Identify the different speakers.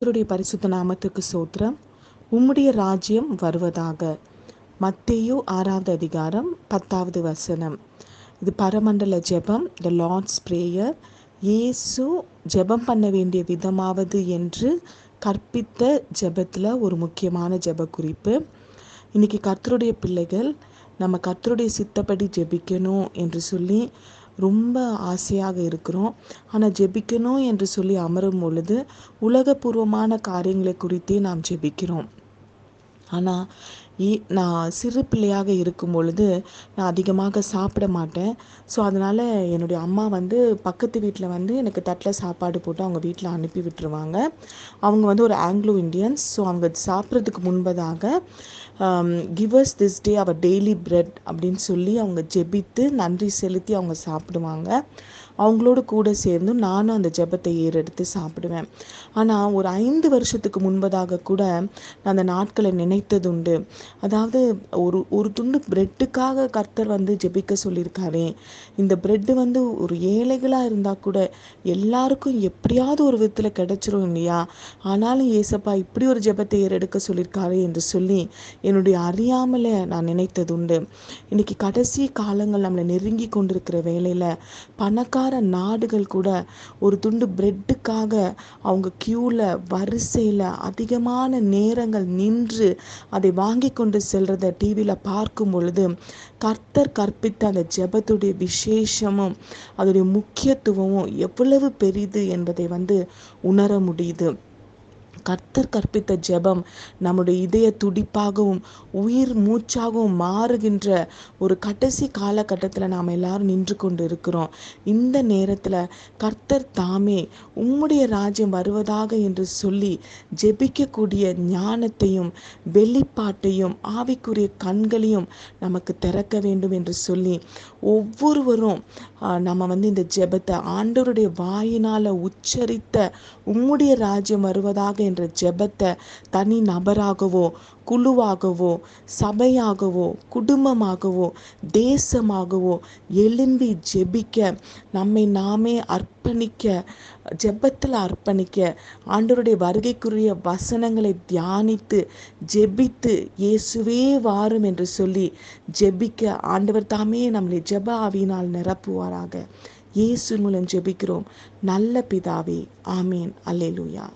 Speaker 1: கர்த்தருடைய பரிசுத்த நாமத்துக்கு சோத்திரம். உம்முடைய ராஜ்யம் வருவதாக. மத்தேயு ஆறாவது அதிகாரம் பத்தாவது வசனம். இது பரமண்டல ஜெபம் த லார்ட்ஸ் பிரேயர் இயேசு ஜெபம் பண்ண வேண்டிய விதமாவது என்று கற்பித்த ஜெபத்தில் ஒரு முக்கியமான ஜெப குறிப்பு இன்னைக்கு கர்த்தருடைய பிள்ளைகள் நம்ம கர்த்தருடைய சித்தப்படி ஜெபிக்கணும் என்று சொல்லி ரொம்ப ஆசையாக இருக்கிறோம். ஆனால் ஜெபிக்கணும் என்று சொல்லி அமரும் பொழுது உலகபூர்வமான காரியங்களை குறித்தே நாம் ஜெபிக்கிறோம். ஆனால் நான் சிறு பிள்ளையாக இருக்கும் பொழுது நான் அதிகமாக சாப்பிட மாட்டேன். ஸோ அதனால் என்னுடைய அம்மா வந்து பக்கத்து வீட்டில் வந்து எனக்கு தட்டில் சாப்பாடு போட்டு அவங்க வீட்டில் அனுப்பி விட்டுருவாங்க. அவங்க வந்து ஒரு ஆங்கிலோ இண்டியன்ஸ் ஸோ அவங்க சாப்பிட்றதுக்கு முன்பதாக give us this day our daily bread அப்படின்னு சொல்லி அவங்க ஜெபித்து நன்றி செலுத்தி அவங்க சாப்பிடுவாங்க. அவங்களோட கூட சேர்ந்து நானும் அந்த ஜெபத்தை ஏறெடுத்து சாப்பிடுவேன். ஆனால் ஒரு ஐந்து வருஷத்துக்கு முன்பதாக கூட நான் அந்த நாட்களை நினைத்ததுண்டு. அதாவது ஒரு ஒரு துண்டு பிரெட்டுக்காக கர்த்தர் வந்து ஜெபிக்க சொல்லியிருக்காரே. இந்த பிரெட்டு வந்து ஒரு ஏழைகளாக இருந்தால் கூட எல்லாருக்கும் எப்படியாவது ஒரு விதத்தில் கிடைச்சிரும் இல்லையா? ஆனாலும் ஏசப்பா இப்படி ஒரு ஜெபத்தை ஏறெடுக்க சொல்லியிருக்காரு என்று சொல்லி என்னுடைய அறியாமலே நான் நினைத்ததுண்டு. இன்னைக்கு கடைசி காலங்கள் நம்மளை நெருங்கி கொண்டிருக்கிற வேலையில் பணக்கார நாடுகள் கூட ஒரு துண்டு பிரெட்டுக்காக அவங்க க்யூவில் வரிசையில் அதிகமான நேரங்கள் நின்று அதை வாங்கி கொண்டு செல்றத டிவியில் பார்க்கும் பொழுது கர்த்தர் கற்பித்த அந்த ஜெபத்துடைய விசேஷமும் அதோடைய முக்கியத்துவமும் எவ்வளவு பெரிது என்பதை வந்து உணர முடியுது. கர்த்தர் கற்பித்த ஜெபம் நம்முடைய இதய துடிப்பாகவும் உயிர் மூச்சாகவும் மாறுகின்ற ஒரு கடைசி காலகட்டத்தில் நாம் எல்லாரும் நின்று கொண்டு இருக்கிறோம் இந்த நேரத்தில் கர்த்தர் தாமே உம்முடைய ராஜ்யம் வருவதாக என்று சொல்லி ஜெபிக்கக்கூடிய ஞானத்தையும் வெளிப்பாட்டையும் ஆவிக்குரிய கண்களையும் நமக்கு திறக்க வேண்டும் என்று சொல்லி ஒவ்வொருவரும் நம்ம வந்து இந்த ஜெபத்தை ஆண்டவருடைய வாயினால் உச்சரித்த உம்முடைய ராஜ்யம் வருவதாக என்ற ஜெபத்தை தனி நபராகவோ குழுவாகவோ சபையாகவோ குடும்பமாகவோ தேசமாகவோ எழும்பி ஜெபிக்க நம்மை நாமே அர்ப்பணிக்க ஜெபத்தில் அர்ப்பணிக்க ஆண்டவருடைய வருகைக்குரிய வசனங்களை தியானித்து ஜெபித்து இயேசுவே வாரும் என்று சொல்லி ஜெபிக்க ஆண்டவர் தாமே நம்மளை ஜெப ஆவியினால் நிரப்புவாராக. இயேசு மூலம் ஜெபிக்கிறோம். நல்ல பிதாவே ஆமீன். அல்லேலூயா.